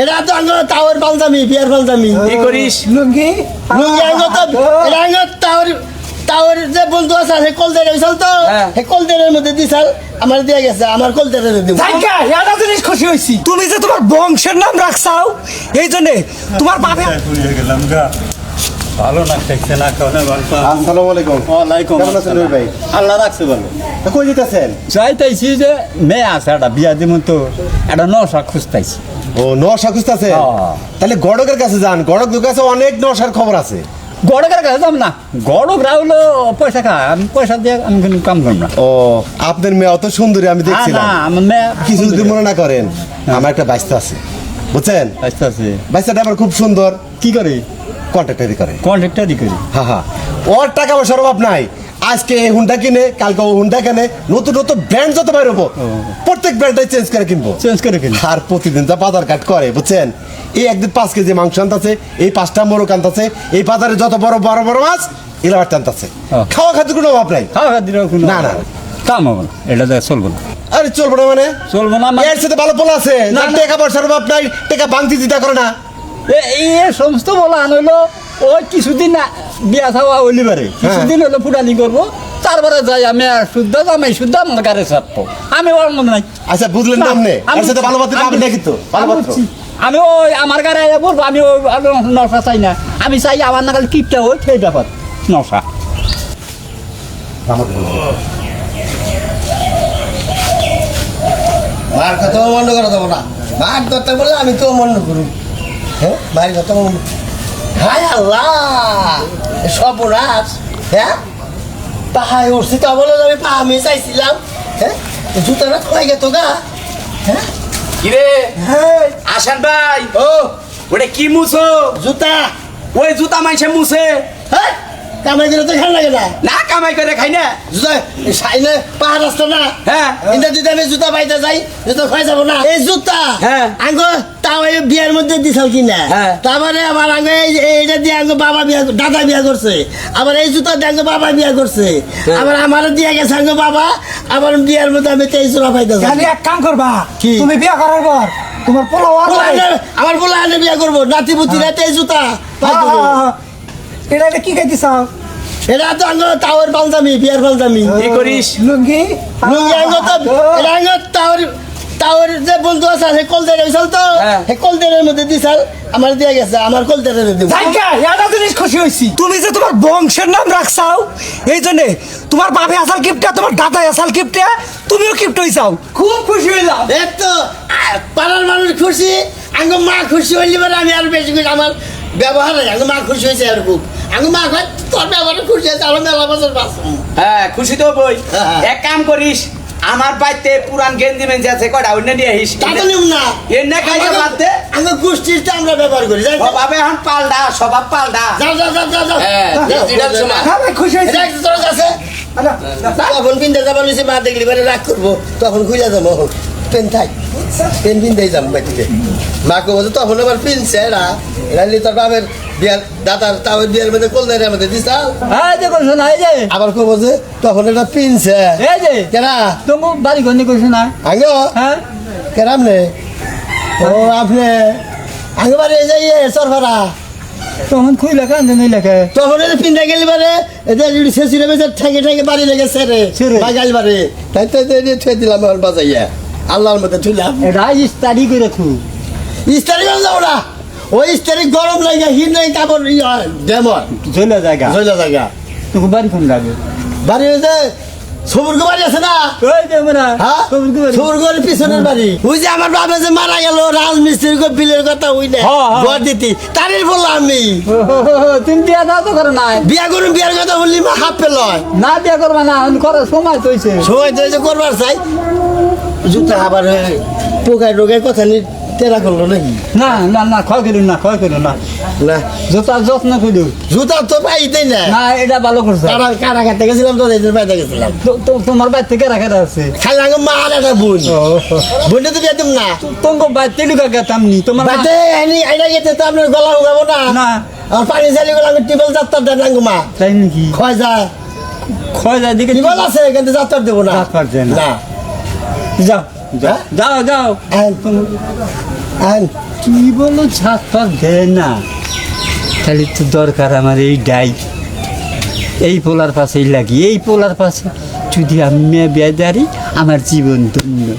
এটা তো আঙ্গ টাওয়ার পালতামি বিয়ার পালতামি কি করিস? লুঙ্গি? লুঙ্গি আঙ্গ তো এটা আঙ্গ টাওয়ার টাওয়ার যে বন্ধু আছে সে কলদের হয়েছিল তো। হ্যাঁ। সে কলদের মধ্যে দিছাল আমার দিয়ে গেছে আমার কলদের দিব এটা জিনিস খুশি হইছি। তুমি যে তোমার বংশের নাম রাখছাও এই জন্যে তোমার বাপে ঘুরিয়ে গেলাম গা। ভালো না আসসালামু আলাইকুম। ওয়ালাইকুম কেমন আছেন রবি ভাই আল্লাহ রাখছে বলো। তো কই যেতেছেন চাইতেছি যে মেয়ে আছে একটা বিয়া দিমন তো একটা নশা ও নশা হ্যাঁ। তাহলে গড়কের কাছে যান। গড়কের কাছে অনেক নশার খবর আছে। গড়কের কাছে যাব না। গড়ক রাহুলো পয়সা খা আমি পয়সা দিয়ে আমি কোনো কাম করব না। ও আপনার মেয়ে অত সুন্দরী আমি না, দেখছিলাম। না আমার মেয়ে কিছু যদি মনে না করেন আমার একটা বাইস্তা আছে। বুঝছেন? আস্তে আস্তে বাইস্তাটা আমার খুব সুন্দর। কি করে? কন্ট্রাক্টারি করে কন্ট্রাক্টারই করি হ্যাঁ হ্যাঁ ওর টাকা পয়সার অভাব নাই। আজকে এই হুন্ডা কিনে কালকে ও হুন্ডা কিনে নতুন নতুন ব্র্যান্ড যত বাইর হব প্রত্যেক ব্র্যান্ডটাই চেঞ্জ করে কিনবো। চেঞ্জ করে কিনি আর প্রতিদিন যা বাজার কাট করে বুঝছেন? এই একদিন পাঁচ কেজি মাংস আনতেছে এই পাঁচটা মোরগ আনতেছে এই বাজারে যত বড় বড় বড় মাছ এগুলো হ্যাঁ। খাওয়া খাদ্য কোনো অভাব নাই। খাওয়া খাওয়া না, না। কাম হবে না এটা চলবো না। আরে চলবো না মানে? চলবো না মানে- এর সাথে ভালো পোলা আছে। না। টাকা পয়সার অভাব নাই টাকা বাংতি দিতে করে না। এই এ সমস্ত বলা আনলো ওই কিছুদিন বিয়া থাওয়া হইলি পারে। কিছুদিন হলো ফুটানি করব তারপরে যাই আমি আর শুদ্ধ জামাই শুদ্ধ আমার গাড়ি চাপবো আমি ওর মনে নাই। আচ্ছা বুঝলেন না আপনি? সাথে ভালো পাত্র পাবেন নাকি তো ভালো আমি আমি ওই আমার গাড়ি আয়া বলব আমি ওই নশা চাই না। আমি চাই আমার নাগাল কিপটা ওই সেই ব্যাপার নশা। মার কথা মনে করা যাব না। মার কথা বলে আমি তো মনে করু হ্যাঁ বাড়ি কথা হায় আল্লাহ সর্বনাশ হ্যাঁ? পাহাড়ে উঠছি তা বলে আমি পা আমি চাইছিলাম হ্যাঁ? জুতাটা খোলাই গেত গা হ্যাঁ? কিরে? হ্যাঁ। আসান ভাই ও ওটা কি মুছো? জুতা। ওই জুতা মাইছে মুছে। হ্যাঁ? কামাই দিলে তো খান লাগে না না কামাই করে খাই না জুতা সাইনে পাহাড় রাস্তা না হ্যাঁ। যদি আমি জুতা পাইতে যাই জুতা খাই যাব না এই জুতা হ্যাঁ। আঙ্গ তাও এই বিয়ার মধ্যে দিছাল কিনা হ্যাঁ। তারপরে আমার আঙ্গ এইটা দিয়ে আঙ্গ বাবা বিয়া দাদা বিয়া করছে আবার এই জুতা দিয়ে আঙ্গ বাবা বিয়া করছে হ্যাঁ। আবার আমার দিয়ে গেছে আঙ্গ বাবা আবার বিয়ার মধ্যে আমি তেইশ জোড়া পাইতে যাই এক কাম করবা কি? তুমি বিয়া করার পর তোমার পোলা ওয়ার পোলা আনে- আমার বলে আনে বিয়া করব নাতি পুতি না তেইশ জুতা হ্যাঁ। এটা এটা কি খাইতে চাও? এটা তো আঙ্গ টাওয়ার পাঞ্জামি বিয়ার পাঞ্জামি কি করিস? লুঙ্গি? লুঙ্গি আঙ্গ তো এটা আঙ্গ টাওয়ার টাওয়ার যে বন্ধু আছে সে কলদের হয়েছিল তো হ্যাঁ। সে কলদের মধ্যে দিছাল আমার দিয়ে গেছে আমার কলদের দিব। জায়গা এটা জিনিস খুশি হয়েছি তুমি যে তোমার বংশের নাম রাখছাও এই জন্যে তোমার বাপে আসাল কিপটা তোমার দাদা আসাল কিপটা তুমিও কিপ্ট হইছাও খুব খুশি হইলাম। এই তো পাড়ার মানুষ খুশি আঙ্গ মা খুশি হইলে পরে আমি আরও বেশি খুশি আমার ব্যবহার আঙ্গ মা খুশি হয়েছে আর খুব। আঙ্গ মা কয় তোর ব্যবহারে খুশি হয়েছে আরও মেলা বছর হ্যাঁ খুশি তো বই হ্যাঁ। এক কাম করিস আমার বাড়িতে পুরান গেঞ্জি মেঞ্জি আছে কয়টা? অন্য নিয়ে নিম না। এর না খাইয়ে বাদ দে। আঙ্গ গোষ্ঠীটা আমরা ব্যবহার করি যাই স্বভাবে এখন পাল্টা স্বভাব পাল্টা। যাও যাও যাও যাও যাও। হ্যাঁ, সময়। হ্যাঁ খুশি এটা তোর কাছে। তখন যাবার নিচে মা দেখলি পরে রাগ করব তখন খুঁজে যাব পেন থাক। পেন পিনতেই যাব বাড়িতে। মাকে বলছে তখন আবার পিনছে এরা এরা তোর বাপের বিয়ার দাদার তাও বিয়ার মধ্যে কলদের মধ্যে দিছাল হ্যাঁ যে এই আবার তখন এটা পিনছে এই যে কেনা তুমি বাড়ি ঘর নিয়ে করছ না? আঙ্গ? হ্যাঁ। কেরাম নে? ও আপনি আঙ্গ বাড়ি যাইয়ে সরফারা। তখন খুই লেখা নেই লেখে তখন এটা পিনতে গেলি বারে এটা যদি শেষিরে বেঁচে ঠেকে ঠেকে বাড়ি লেগেছে রে বাগাল বারে তাই তো দিলাম বাজাইয়া। আল্লাহর মধ্যে থুইলাম এটা ইস্তারি করে খু ইস্তারি করে যাব না। ওই ইস্তারি গরম লাগে হিট নাই কাপড় ডেমর চলে জায়গা। জয়লা জায়গা। তুমি বাড়ি কোন যাবে বাড়ি হয়েছে সবুরগো বাড়ি আছে না? ওই যে আমরা হ্যাঁ? সবুজ বাড়ি। পিছনের বাড়ি। ওই যে আমার বাবা যে মারা গেল রাজমিস্ত্রির গো বিলের কথা ওই না হ্যাঁ, হ্যাঁ। ঘর দিতি। তারই বললাম আমি। তুমি বিয়া দাও তো করো নাই। বিয়া করুন বিয়ার কথা বললি মা হাফ পেল না বিয়া করবা না করার সময় তো হইছে। সময় তো করবার চাই। জুতা আবার পোকায় টোকায় কথা নি তেরা করল নাকি? না না না ক্ষয় করুন না ক্ষয় করুন না। না। জোতার যত্ন করু জুতা তো পাইতেই না। না এটা ভালো করছে। কারা কারা খাতে গেছিলাম তো এই পাইতে গেছিলাম। তো- তোমার বাড়ি থেকে রাখা আছে? খালি আগে মা আর একটা বোন। বোনটা তো বিয়ে দিম না তোমার বাড়ি তেলুকা গেতাম নি তোমার বাতে এনি আইনা গেতে তো আপনার গলা উগাবো না। না। আর পানি চালি গেলে টিবল যাত্রার দেন আঙ্গু মা। তাই নাকি? খয় যায়। ক্ষয় যায় দিকে টিবল আছে কিন্তু যাত্রার দেবো না। যাত্রার দেয় না। যাও। যাও। হ্যাঁ? যাও আর কি বলো ছাদ ফাঁক দেয় না। তাহলে তো দরকার আমার এই ডাই। এই পোলার পাশেই লাগি এই পোলার পাশে। যদি আমি মেয়ে বিয়ে দাঁড়ি আমার জীবন ধন্য।